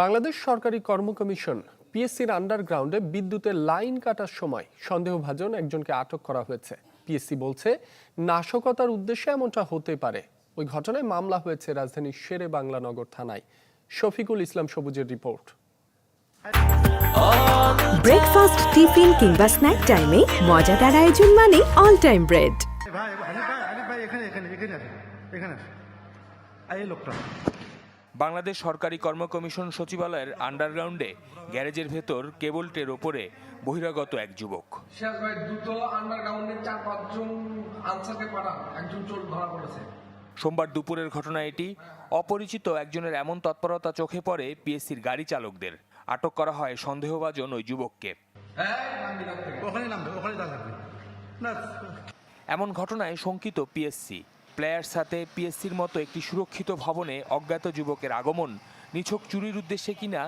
বাংলাদেশ সরকারি কর্ম কমিশন পিএসসির আন্ডারগ্রাউন্ডে বিদ্যুতের লাইন কাটার সময় সন্দেহভাজন একজনকে আটক করা হয়েছে। পিএসসি বলছে নাশকতার উদ্দেশ্যে এমনটা হতে পারে। ওই ঘটনায় মামলা হয়েছে রাজধানীর শেরে বাংলা নগর থানায়। শফিকুল ইসলাম সবুজের রিপোর্ট। ব্রেকফাস্ট টিফিন কিংবা স্ন্যাক টাইমে মজাদার আয়োজন মানে অল টাইম ব্রেড ভাই ভাই হানিফ ভাই এখানে এখানে এখানে এখানে এই লোকটা। বাংলাদেশ সরকারি কর্ম কমিশন সচিবালয়ের আন্ডারগ্রাউন্ডে গ্যারেজের ভেতর কেবল ট্রের ওপরে বহিরাগত এক যুবক। শেষ ভাই দ্রুত আন্ডারগ্রাউন্ডে চার পাঁচজন আনসারকে পাঠান একজন চোর ধরা পড়েছে। সোমবার দুপুরের ঘটনা এটি। অপরিচিত একজনের এমন তৎপরতা চোখে পড়ে পিএসসির গাড়ি চালকদের। আটক করা হয় সন্দেহভাজন ওই যুবককে। হ্যাঁ এমন ঘটনায় শঙ্কিত পিএসসি। প্লেয়ার সাথে পিএসসির মতো একটি সুরক্ষিত ভবনে অজ্ঞাত যুবকের আগমন। নিছক চুরির উদ্দেশ্যে কিনা,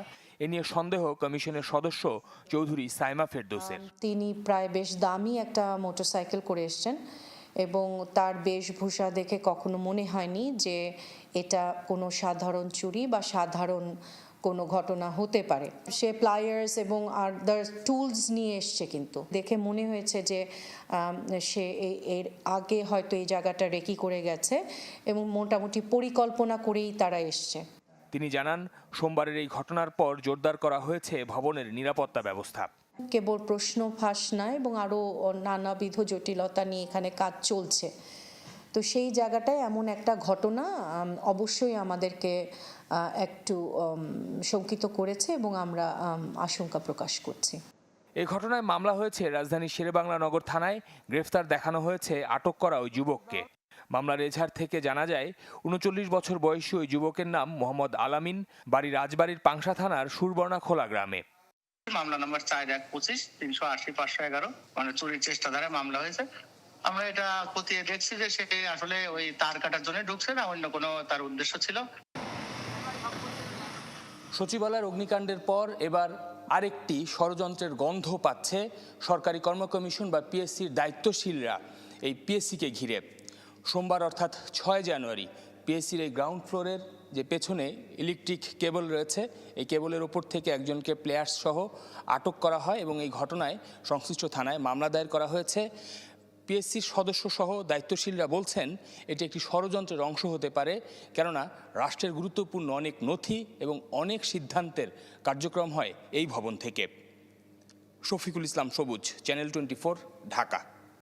এ নিয়ে সন্দেহ কমিশনের সদস্য চৌধুরী সাইমা ফেরদৌসের। তিনি প্রায় বেশ দামি একটা মোটরসাইকেল করে এসছেন এবং তার বেশভূষা দেখে কখনো মনে হয়নি যে এটা কোনো সাধারণ চুরি বা সাধারণ কোনো ঘটনা হতে পারে। সে প্লায়ার্স এবং আদার টুলস নিয়ে এসছে কিন্তু। দেখে মনে হয়েছে যে সে এর আগে হয়তো এই জায়গাটা রেকি করে গেছে এবং মোটামুটি পরিকল্পনা করেই তারা এসছে। তিনি জানান সোমবারের এই ঘটনার পর জোরদার করা হয়েছে ভবনের নিরাপত্তা ব্যবস্থা। কেবল প্রশ্ন ফাঁস নয় এবং আরও নানাবিধ জটিলতা নিয়ে এখানে কাজ চলছে। তো সেই জায়গাটায় এমন একটা ঘটনা অবশ্যই আমাদেরকে একটু শঙ্কিত করেছে এবং আমরা আশঙ্কা প্রকাশ করছি। এই ঘটনায় মামলা হয়েছে রাজধানীর শেরেবাংলা নগর থানায়। গ্রেফতার দেখানো হয়েছে আটক করা ওই যুবককে। মামলার এজাহার থেকে জানা যায় উনচল্লিশ বছর বয়সী ওই যুবকের নাম মোহাম্মদ আলামিন বাড়ি রাজবাড়ির পাংশা থানার সুরবর্ণা খোলা গ্রামে। মামলা নম্বর চার এক পঁচিশ তিনশো আশি পাঁচশো এগারো মানে চুরির চেষ্টা ধারা মামলা হয়েছে। আমরা এটা খতিয়ে দেখছি যে সে আসলে ওই তার কাটার জন্য ঢুকছে না, অন্য কোনো তার উদ্দেশ্য ছিল। সচিবালয়ের অগ্নিকাণ্ডের পর এবার আরেকটি ষড়যন্ত্রের গন্ধ পাচ্ছে সরকারি কর্ম কমিশন বা পিএসসির দায়িত্বশীলরা এই পিএসসিকে ঘিরে। সোমবার অর্থাৎ ছয় জানুয়ারি পিএসসির এই গ্রাউন্ড ফ্লোরের যে পেছনে ইলেকট্রিক কেবল রয়েছে, এই কেবলের ওপর থেকে একজনকে প্লেয়ার্স সহ আটক করা হয় এবং এই ঘটনায় সংশ্লিষ্ট থানায় মামলা দায়ের করা হয়েছে। পিএসসির সদস্য সহ দায়িত্বশীলরা বলছেন, এটি একটি ষড়যন্ত্রের অংশ হতে পারে, কেননা রাষ্ট্রের গুরুত্বপূর্ণ অনেক নথি এবং অনেক সিদ্ধান্তের কার্যক্রম হয় এই ভবন থেকে। শফিকুল ইসলাম সবুজ, চ্যানেল টোয়েন্টি ঢাকা।